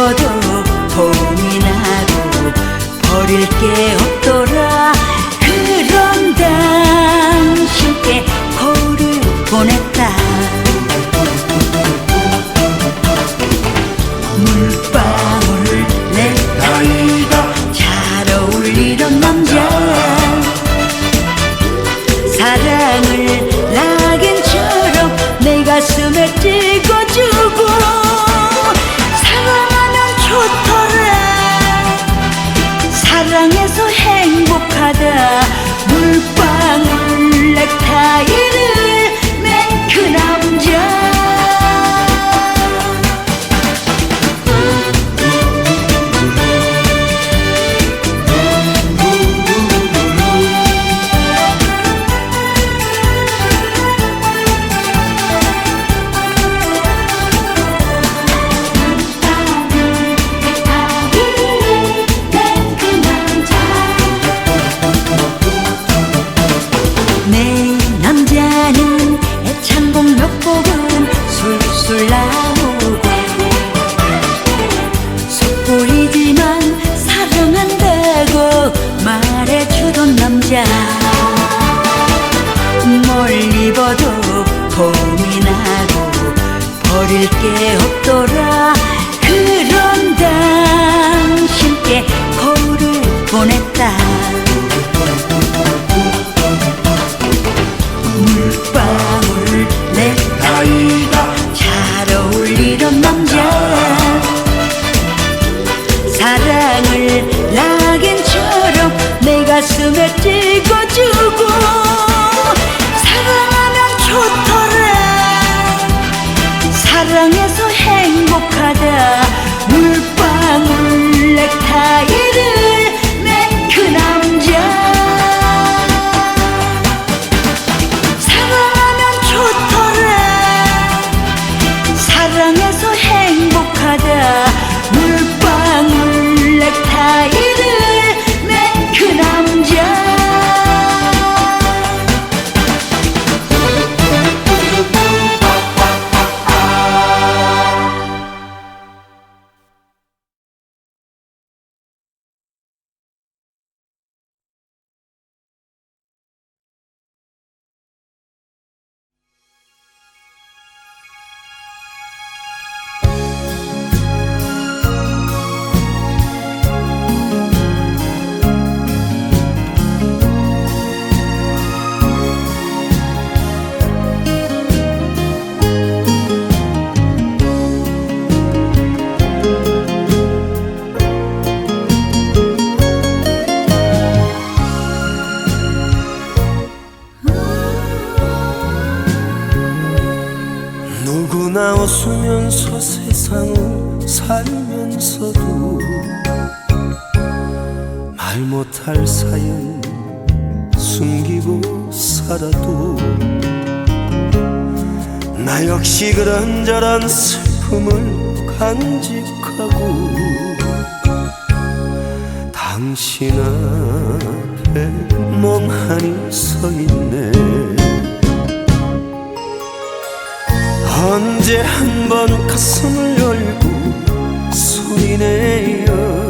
죽어도 봄이 나고 버릴 게 없더라. 잘못할 사연 숨기고 살아도 나 역시 그런저런 슬픔을 간직하고 당신 앞에 멍하니 서 있네. 언제 한번 가슴을 열고 소리내어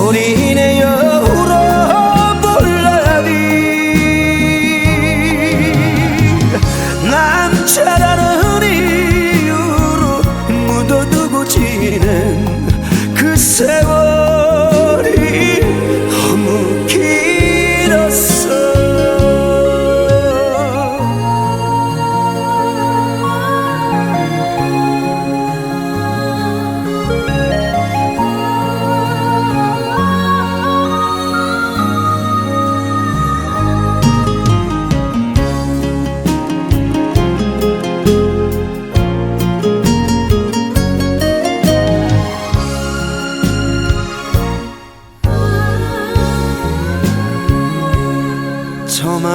소리내요.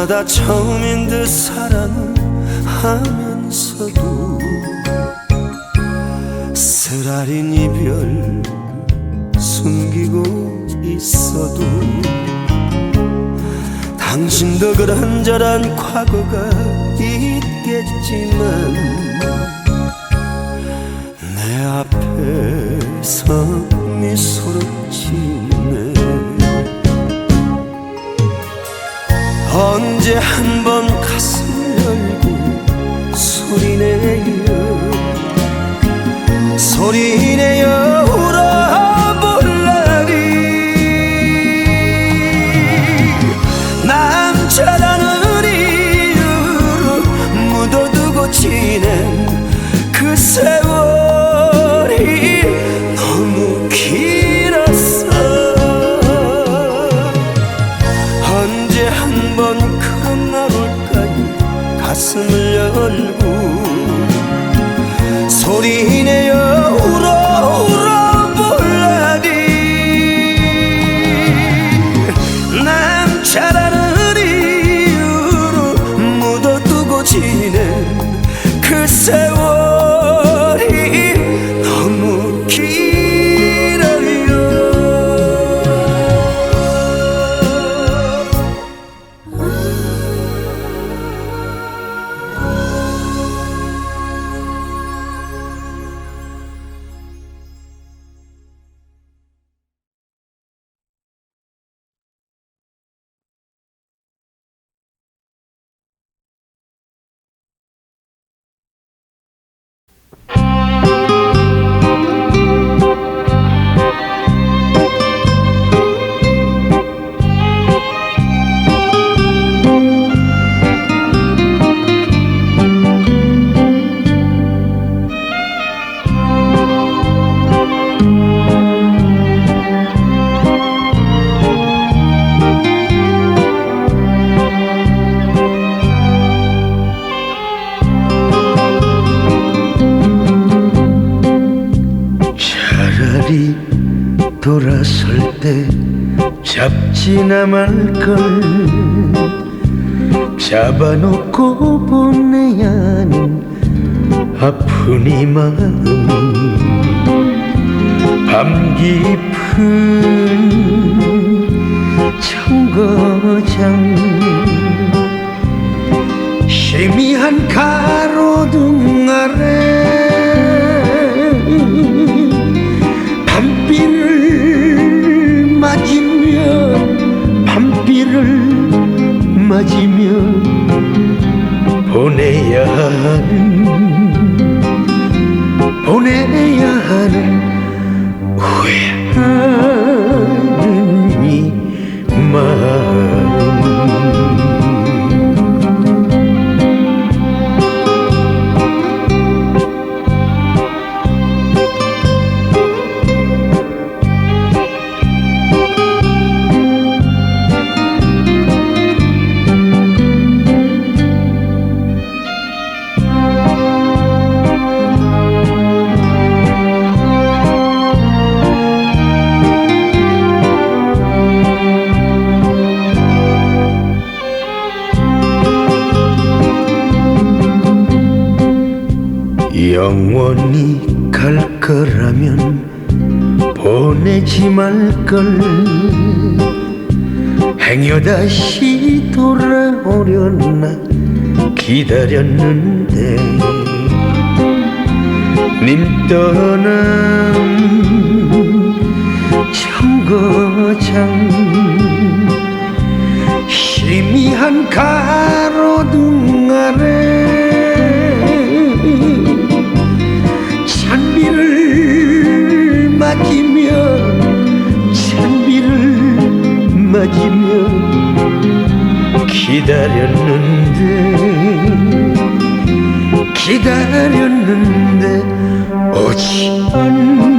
어쩌다 처음인 듯 사랑을 하면서도 쓰라린 이별 숨기고 있어도 당신도 그런저런 과거가 있겠지만 지나 말 걸 잡아놓고 보내야 하는 아픈 이 마음 밤 깊은 청거장 희미한 가로등 아래 맞으며 보내야 하는 영원히 갈 거라면 보내지 말걸. 행여 다시 돌아오려나 기다렸는데 님 떠난 청거장 희미한 가 맞으며 기다렸는데 기다렸는데 오지 않는